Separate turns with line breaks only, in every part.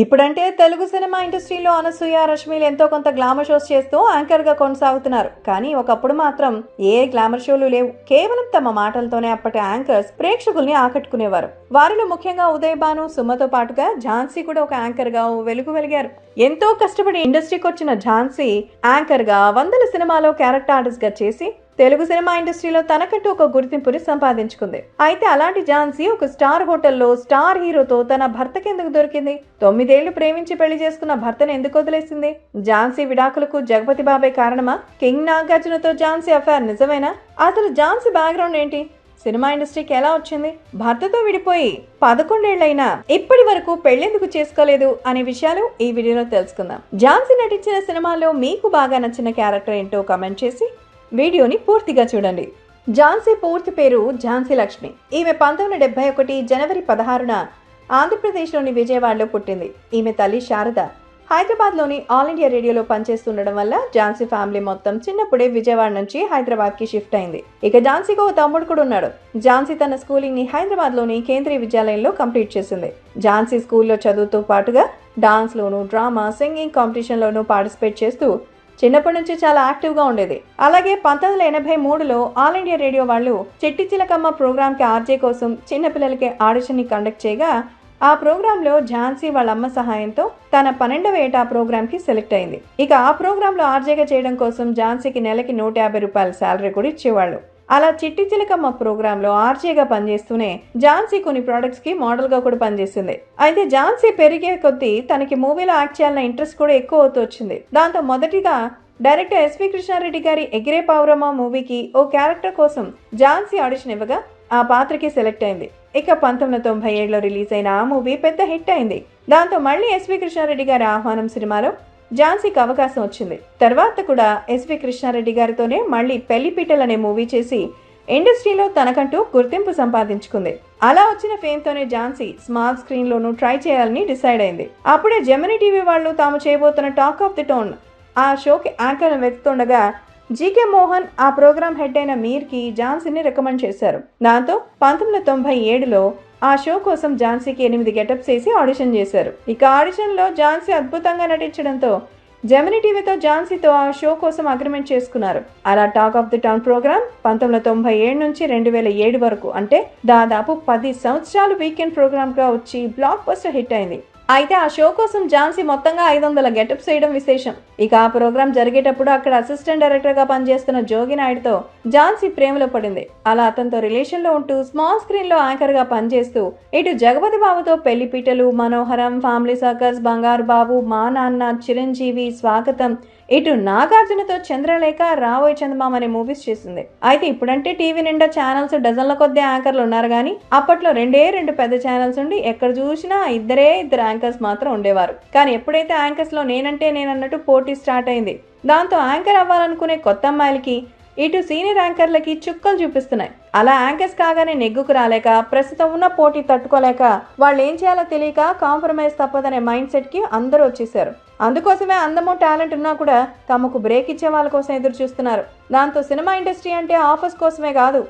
ఇప్పుడంటే తెలుగు సినిమా ఇండస్ట్రీలో అనసూయ రష్మిలు ఎంతో కొంత గ్లామర్ షోస్ చేస్తూ యాంకర్గా కొనసాగుతున్నారు. కానీ ఒకప్పుడు మాత్రం ఏ గ్లామర్ షోలు లేవు. కేవలం తమ మాటలతోనే అప్పటి యాంకర్స్ ప్రేక్షకుల్ని ఆకట్టుకునేవారు. వారిలో ముఖ్యంగా ఉదయ్ భాను సుమతో పాటుగా ఝాన్సీ కూడా ఒక యాంకర్గా ఓ వెలుగు వెలిగారు. ఎంతో కష్టపడి ఇండస్ట్రీకి వచ్చిన ఝాన్సీ యాంకర్గా వందల సినిమాలో క్యారెక్టర్ ఆర్టిస్ట్గా చేసి తెలుగు సినిమా ఇండస్ట్రీలో తనకంటూ ఒక గుర్తింపుని సంపాదించుకుంది. అయితే అలాంటి ఝాన్సీ ఒక స్టార్ హోటల్లో స్టార్ హీరోతో తన భర్తకి ఎందుకు దొరికింది? తొమ్మిదేళ్ళు ప్రేమించి పెళ్ళి చేసుకున్న భర్తను ఎందుకు వదిలేసింది? ఝాన్సీ విడాకులకు జగపతి బాబాయ్ కారణమా? కింగ్ నాగార్జునతో ఝాన్సీ అఫైర్ నిజమేనా? అసలు ఝాన్సీ బ్యాక్గ్రౌండ్ ఏంటి? సినిమా ఇండస్ట్రీకి ఎలా వచ్చింది? భర్తతో విడిపోయి పదకొండేళ్ళైనా ఇప్పటి వరకు పెళ్ళెందుకు చేసుకోలేదు అనే విషయాలు ఈ వీడియోలో తెలుసుకుందాం. ఝాన్సీ నటించిన సినిమాలో మీకు బాగా నచ్చిన క్యారెక్టర్ ఏంటో కమెంట్ చేసి వీడియోని పూర్తిగా చూడండి. ఝాన్సీ పూర్తి పేరు ఝాన్సీ లక్ష్మి. ఈమె పంతొమ్మిది డెబ్బై ఒకటి జనవరి పదహారున ఆంధ్రప్రదేశ్లోని విజయవాడలో పుట్టింది. ఈమె తల్లి శారద హైదరాబాద్లోని ఆల్ ఇండియా రేడియోలో పనిచేస్తుండడం వల్ల ఝాన్సీ ఫ్యామిలీ మొత్తం చిన్నప్పుడే విజయవాడ నుంచి హైదరాబాద్కి షిఫ్ట్ అయింది. ఇక ఝాన్సీకి ఓ తమ్ముడు కూడా ఉన్నాడు. ఝాన్సీ తన స్కూలింగ్ని హైదరాబాద్లోని కేంద్రీయ విద్యాలయంలో కంప్లీట్ చేసింది. ఝాన్సీ స్కూల్లో చదువుతో పాటుగా డాన్స్లోను డ్రామా సింగింగ్ కాంపిటీషన్లోనూ పార్టిసిపేట్ చేస్తూ చిన్నప్పటి నుంచి చాలా యాక్టివ్గా ఉండేది. అలాగే పంతొమ్మిది వందల ఎనభై మూడులో ఆల్ ఇండియా రేడియో వాళ్ళు చెట్టి చిలకమ్మ ప్రోగ్రామ్కి ఆర్జే కోసం చిన్నపిల్లలకి ఆడిషన్ని కండక్ట్ చేయగా ఆ ప్రోగ్రాంలో ఝాన్సీ వాళ్ళ అమ్మ సహాయంతో తన పన్నెండవ ఏటా ప్రోగ్రాంకి ప్రోగ్రామ్కి సెలెక్ట్ అయింది. ఇక ఆ ప్రోగ్రాంలో ఆర్జేగా చేయడం కోసం ఝాన్సీకి నెలకి నూట యాభై రూపాయల శాలరీ కూడా ఇచ్చేవాళ్ళు. అలా చిట్టి చిలకమ్మ ప్రోగ్రాంలో ఆర్జేగా పనిచేస్తూనే ఝాన్సీ కొన్ని ప్రోడక్ట్స్కి మోడల్గా కూడా పనిచేసింది అయితే ఝాన్సీ పెరిగే కొద్దీ తనకి మూవీలో యాక్ట్ చేయాలన్న ఇంట్రెస్ట్ కూడా ఎక్కువ అవుతూ వచ్చింది. దాంతో మొదటిగా డైరెక్టర్ ఎస్వి కృష్ణారెడ్డి గారి ఎగిరే పావురమ్మ మూవీకి ఓ క్యారెక్టర్ కోసం ఝాన్సీ ఆడిషన్ ఇవ్వగా ఆ పాత్రకి సెలెక్ట్ అయింది. ఇక పంతొమ్మిది వందల తొంభై ఏడులో రిలీజ్ అయిన ఆ మూవీ పెద్ద హిట్ అయింది. దాంతో మళ్ళీ ఎస్వి కృష్ణారెడ్డి గారి ఆహ్వానం సినిమాలో ఝాన్సీకి అవకాశం వచ్చింది. తర్వాత కూడా ఎస్వి కృష్ణారెడ్డి గారితోనే మళ్ళీ పెళ్ళిపీటలు అనే మూవీ చేసి ఇండస్ట్రీలో తనకంటూ గుర్తింపు సంపాదించుకుంది. అలా వచ్చిన ఫేమ్తోనే ఝాన్సీ స్మాల్ స్క్రీన్లోనూ ట్రై చేయాలని డిసైడ్ అయింది. అప్పుడే జెమిని టీవీ వాళ్ళు తాము చేయబోతున్న టాక్ ఆఫ్ ది టోన్ ఆ షోకి యాంకర్ను వెతుకుతుండగా జీకే మోహన్ ఆ ప్రోగ్రామ్ హెడ్ అయిన మీర్కి ఝాన్సీని రికమెండ్ చేశారు. దాంతో పంతొమ్మిది వందల తొంభై ఏడులో ఆ షో కోసం ఝాన్సీకి ఎనిమిది గెటప్స్ వేసి ఆడిషన్ చేశారు. ఇక ఆడిషన్లో ఝాన్సీ అద్భుతంగా నటించడంతో జెమిని టీవీతో ఝాన్సీతో ఆ షో కోసం అగ్రిమెంట్ చేసుకున్నారు. అలా talk of the town program పంతొమ్మిది వందల తొంభై ఏడు నుంచి రెండు వేల ఏడు వరకు అంటే దాదాపు పది సంవత్సరాలు వీకెండ్ ప్రోగ్రామ్గా వచ్చి బ్లాక్ బస్టర్ హిట్ అయింది. అయితే ఆ షో కోసం ఝాన్సీ మొత్తంగా ఐదు వందల గెటప్స్ చేయడం విశేషం. ఇక ఆ ప్రోగ్రాం జరిగేటప్పుడు అక్కడ అసిస్టెంట్ డైరెక్టర్గా పనిచేస్తున్న జోగి నాయుడుతో ఝాన్సీ ప్రేమలో పడింది. అలా అతనితో రిలేషన్లో ఉంటూ స్మాల్ స్క్రీన్లో యాంకర్గా పనిచేస్తూ ఇటు జగపతి బాబుతో పెళ్ళి పీటలు మనోహరం ఫ్యామిలీ సర్కస్ బంగారు బాబు మా నాన్న చిరంజీవి స్వాగతం ఇటు నాగార్జునతో చంద్రలేఖ రావోయ్ చందమామ అనే మూవీస్ చేసింది. అయితే ఇప్పుడంటే టీవీ నిండా ఛానల్స్ డజన్ల కొద్ది యాంకర్లు ఉన్నారు కానీ అప్పట్లో రెండే రెండు పెద్ద ఛానల్స్ ఉండి ఎక్కడ చూసినా ఇద్దరే ఇద్దరు యాంకర్స్ మాత్రం ఉండేవారు. కానీ ఎప్పుడైతే యాంకర్స్లో నేనంటే నేనన్నట్టు పోటీ స్టార్ట్ అయింది. దాంతో యాంకర్ అవ్వాలనుకునే కొత్త అమ్మాయిలకి ఇటు సీనియర్ యాంకర్లకి చుక్కలు చూపిస్తున్నాయి. అలా యాంకర్స్ కాగానే నెగ్గుకు రాలేక ప్రస్తుతం ఉన్న పోటీ తట్టుకోలేక వాళ్ళు ఏం చేయాలో తెలియక కాంప్రమైజ్ తప్పదనే మైండ్ సెట్కి అందరూ వచ్చేసారు. అందుకోసమే అందము టాలెంట్ ఉన్నా కూడా తమకు బ్రేక్ ఇచ్చే వాళ్ళ కోసం ఎదురు చూస్తున్నారు. దాంతో సినిమా ఇండస్ట్రీ అంటే ఆఫర్స్ కోసమే కాదు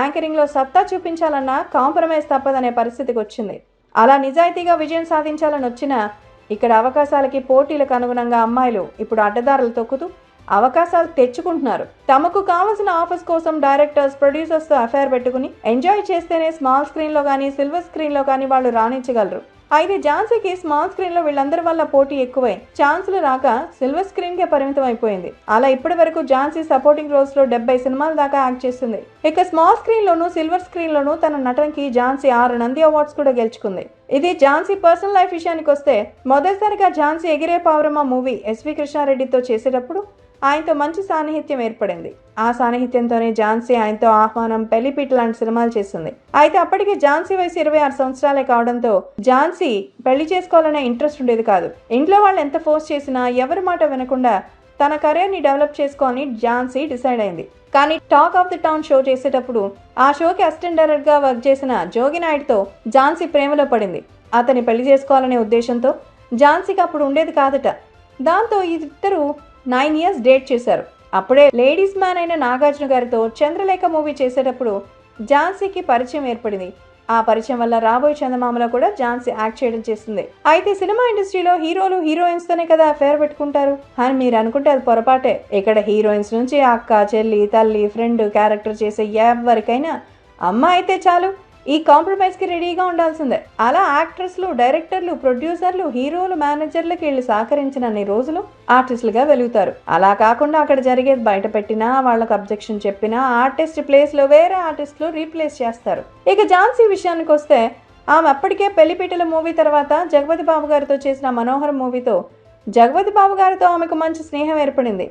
యాంకరింగ్లో సత్తా చూపించాలన్నా కాంప్రమైజ్ తప్పదనే పరిస్థితికి వచ్చింది. అలా నిజాయితీగా విజయం సాధించాలని వచ్చిన ఇక్కడ అవకాశాలకి పోటీలకు అనుగుణంగా అమ్మాయిలు ఇప్పుడు అడ్డదారులు తొక్కుతూ అవకాశాలు తెచ్చుకుంటున్నారు. తమకు కావలసిన ఆఫర్స్ కోసం డైరెక్టర్స్ ప్రొడ్యూసర్స్తో అఫైర్ పెట్టుకుని ఎంజాయ్ చేస్తేనే స్మాల్ స్క్రీన్లో కానీ సిల్వర్ స్క్రీన్లో కానీ వాళ్ళు రాణించగలరు. అయితే ఝాన్సీకి స్మాల్ స్క్రీన్లో వీళ్ళందరి వల్ల పోటీ ఎక్కువై ఛాన్సులు రాక సిల్వర్ స్క్రీన్ కే పరిమితం అయిపోయింది. అలా ఇప్పటి వరకు ఝాన్సీ సపోర్టింగ్ రోల్స్లో డెబ్బై సినిమాల దాకా యాక్ట్ చేస్తుంది ఇక స్మాల్ స్క్రీన్ లోను సిల్వర్ స్క్రీన్ లోను తన నటనకి ఝాన్సీ ఆరు నంది అవార్డ్స్ కూడా గెలుచుకుంది. ఇది ఝాన్సీ పర్సనల్ లైఫ్ విషయానికి వస్తే మొదటిసారిగా ఝాన్సీ ఎగిరే పావురమ్మ మూవీ ఎస్వి కృష్ణారెడ్డితో చేసేటప్పుడు ఆయనతో మంచి సాన్నిహిత్యం ఏర్పడింది. ఆ సాన్నిహిత్యంతోనే ఝాన్సీ ఆయనతో ఆహ్వానం పెళ్ళిపీట లాంటి సినిమాలు చేసింది అయితే అప్పటికే ఝాన్సీ వయసు ఇరవై ఆరు సంవత్సరాలే కావడంతో ఝాన్సీ పెళ్ళి చేసుకోవాలనే ఇంట్రెస్ట్ ఉండేది కాదు. ఇంట్లో వాళ్ళు ఎంత ఫోర్స్ చేసినా ఎవరి మాట వినకుండా తన కెరీర్ని డెవలప్ చేసుకోవాలని ఝాన్సీ డిసైడ్ అయింది. కానీ talk of the town show చేసేటప్పుడు ఆ షోకి అసిస్టెంట్ డైరెక్టర్గా వర్క్ చేసిన జోగి నాయుడుతో ఝాన్సీ ప్రేమలో పడింది. అతని పెళ్ళి చేసుకోవాలనే ఉద్దేశంతో ఝాన్సీకి అప్పుడు ఉండేది కాదట. దాంతో ఇద్దరు నైన్ ఇయర్స్ డేట్ చేశారు. అప్పుడే లేడీస్ మ్యాన్ అయిన నాగార్జున గారితో చంద్రలేఖ మూవీ చేసేటప్పుడు ఝాన్సీకి పరిచయం ఏర్పడింది. ఆ పరిచయం వల్ల రాబోయే చందమామలో కూడా ఝాన్సీ యాక్ట్ చేయడం చేస్తుంది. అయితే సినిమా ఇండస్ట్రీలో హీరోలు హీరోయిన్స్ తోనే కదా అఫేర్ పెట్టుకుంటారు. అని మీరు అనుకుంటే అది పొరపాటే. ఇక్కడ హీరోయిన్స్ నుంచి అక్క చెల్లి తల్లి ఫ్రెండ్ క్యారెక్టర్ చేసే ఎవరికైనా అమ్మ అయితే చాలు. ఈ కాంప్రమైజ్కి రెడీగా ఉండాల్సిందే. అలా యాక్టర్స్లు డైరెక్టర్లు ప్రొడ్యూసర్లు హీరోలు మేనేజర్లకి వీళ్ళు సహకరించినన్ని రోజులు ఆర్టిస్టులుగా వెలుగుతారు. అలా కాకుండా అక్కడ జరిగేది బయట పెట్టినా వాళ్ళకి అబ్జెక్షన్ చెప్పినా ఆర్టిస్ట్ ప్లేస్లో వేరే ఆర్టిస్టులు రీప్లేస్ చేస్తారు. ఇక ఝాన్సీ విషయానికి వస్తే ఆమె అప్పటికే పెళ్ళిపీటల మూవీ తర్వాత జగపతి బాబు గారితో చేసిన మనోహర్ మూవీతో జగపతి బాబు గారితో ఆమెకు మంచి స్నేహం ఏర్పడింది.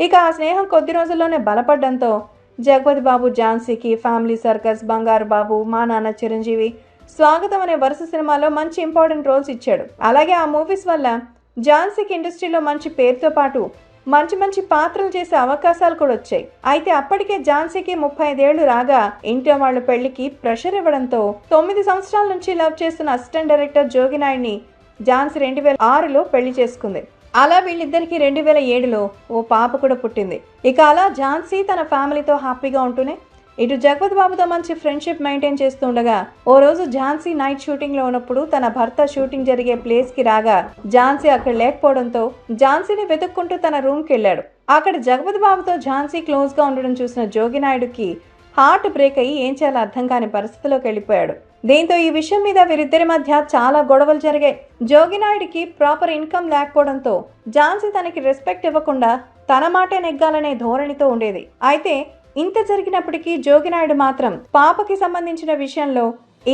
ఇక ఆ స్నేహం కొద్ది రోజుల్లోనే బలపడడంతో జగపతి బాబు ఝాన్సీకి ఫ్యామిలీ సర్కస్ బంగారు బాబు మా నాన్న చిరంజీవి స్వాగతం అనే వరుస సినిమాలో మంచి ఇంపార్టెంట్ రోల్స్ ఇచ్చాడు. అలాగే ఆ మూవీస్ వల్ల ఝాన్సీకి ఇండస్ట్రీలో మంచి పేరుతో పాటు మంచి మంచి పాత్రలు చేసే అవకాశాలు కూడా వచ్చాయి. అయితే అప్పటికే ఝాన్సీకి ముప్పై ఐదేళ్ళు రాగా ఇంట్లో వాళ్ళ పెళ్ళికి ప్రెషర్ ఇవ్వడంతో తొమ్మిది సంవత్సరాల నుంచి లవ్ చేస్తున్న అసిస్టెంట్ డైరెక్టర్ జోగినాయుడిని ఝాన్సీ రెండు వేల ఆరులో పెళ్ళి చేసుకుంది. అలా వీళ్ళిద్దరికీ రెండు వేల ఏడులో ఓ పాప కూడా పుట్టింది. ఇక అలా ఝాన్సీ తన ఫ్యామిలీతో హ్యాపీగా ఉంటూనే ఇటు జగపతి బాబుతో మంచి ఫ్రెండ్షిప్ మెయింటైన్ చేస్తూ ఉండగా ఓ రోజు ఝాన్సీ నైట్ షూటింగ్లో ఉన్నప్పుడు తన భర్త షూటింగ్ జరిగే ప్లేస్కి రాగా ఝాన్సీ అక్కడ లేకపోవడంతో ఝాన్సీని వెతుక్కుంటూ తన రూమ్కి వెళ్ళాడు. అక్కడ జగపతి బాబుతో ఝాన్సీ క్లోజ్గా ఉండడం చూసిన జోగినాయుడుకి హార్ట్ బ్రేక్ అయ్యి ఏం చేయాలో అర్థం కాని పరిస్థితిలోకి వెళ్ళిపోయాడు. దీంతో ఈ విషయం మీద వీరిద్దరి మధ్య చాలా గొడవలు జరిగాయి. జోగినాయుడికి ప్రాపర్ ఇన్కమ్ లేకపోవడంతో ఝాన్సీ తనకి రెస్పెక్ట్ ఇవ్వకుండా తన మాటే నెగ్గాలనే ధోరణితో ఉండేది. అయితే ఇంత జరిగినప్పటికీ జోగినాయుడు మాత్రం పాపకి సంబంధించిన విషయంలో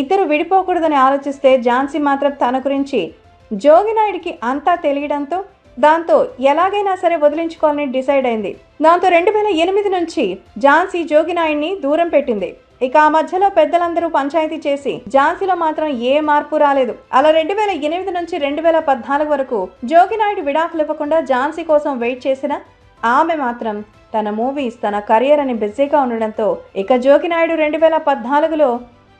ఇద్దరు విడిపోకూడదని ఆలోచిస్తే ఝాన్సీ మాత్రం తన గురించి జోగినాయుడికి అంతా తెలియడంతో దాంతో ఎలాగైనా సరే వదిలించుకోవాలని డిసైడ్ అయింది. దాంతో రెండు వేల ఎనిమిది నుంచి ఝాన్సీ జోగినాయుడిని దూరం పెట్టింది. ఇక ఆ మధ్యలో పెద్దలందరూ పంచాయతీ చేసి ఝాన్సీలో మాత్రం ఏ మార్పు రాలేదు. అలా రెండు వేల ఎనిమిది నుంచి రెండు వేల పద్నాలుగు వరకు జోగినాయుడు విడాకులు ఇవ్వకుండా ఝాన్సీ కోసం వెయిట్ చేసిన ఆమె మాత్రం తన మూవీస్ తన కెరియర్ అని బిజీగా ఉండడంతో ఇక జోగినాయుడు రెండు వేల పద్నాలుగులో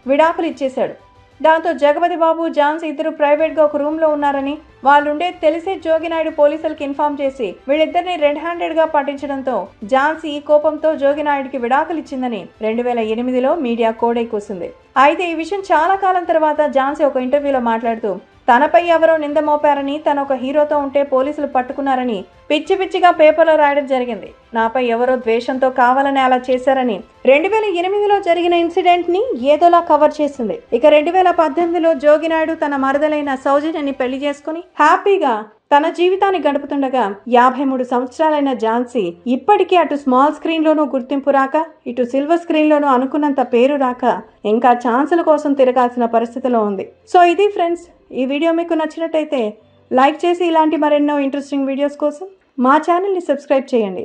విడాకులు ఇచ్చేశాడు. దాంతో జగపతి బాబు జాన్స్ ఇద్దరు ప్రైవేట్గా ఒక రూమ్లో ఉన్నారని వాళ్ళుండే తెలిసే జోగినాయుడు పోలీసులకు ఇన్ఫార్మ్ చేసి వీళ్ళిద్దరిని రెడ్ హ్యాండెడ్గా పట్టించడంతో ఝాన్సీ ఈ కోపంతో జోగినాయుడికి విడాకులు ఇచ్చిందని రెండు వేల ఎనిమిదిలో మీడియా కోడై కూసింది. అయితే ఈ విషయం చాలా కాలం తర్వాత జాన్సీ ఒక ఇంటర్వ్యూలో మాట్లాడుతూ తనపై ఎవరో నింద మోపారని తన ఒక హీరోతో ఉంటే పోలీసులు పట్టుకున్నారని పిచ్చి పిచ్చిగా పేపర్లో రాయడం జరిగింది. నాపై ఎవరో ద్వేషంతో కావాలని అలా చేశారని రెండు వేల ఎనిమిదిలో జరిగిన ఇన్సిడెంట్ని ఏదోలా కవర్ చేసింది. ఇక రెండు వేల పద్దెనిమిదిలో జోగినాయుడు తన మరదలైన సౌజన్యని పెళ్ళి చేసుకుని హ్యాపీగా తన జీవితాన్ని గడుపుతుండగా యాభై మూడు సంవత్సరాలైన ఝాన్సీ ఇప్పటికీ అటు స్మాల్ స్క్రీన్లోనూ గుర్తింపు రాక ఇటు సిల్వర్ స్క్రీన్లోనూ అనుకున్నంత పేరు రాక ఇంకా ఛాన్సుల కోసం తిరగాల్సిన పరిస్థితిలో ఉంది. సో ఇది ఫ్రెండ్స్ ఈ వీడియో మీకు నచ్చినట్టయితే లైక్ చేసి ఇలాంటి మరెన్నో ఇంట్రెస్టింగ్ వీడియోస్ కోసం మా ఛానల్ని సబ్స్క్రైబ్ చేయండి.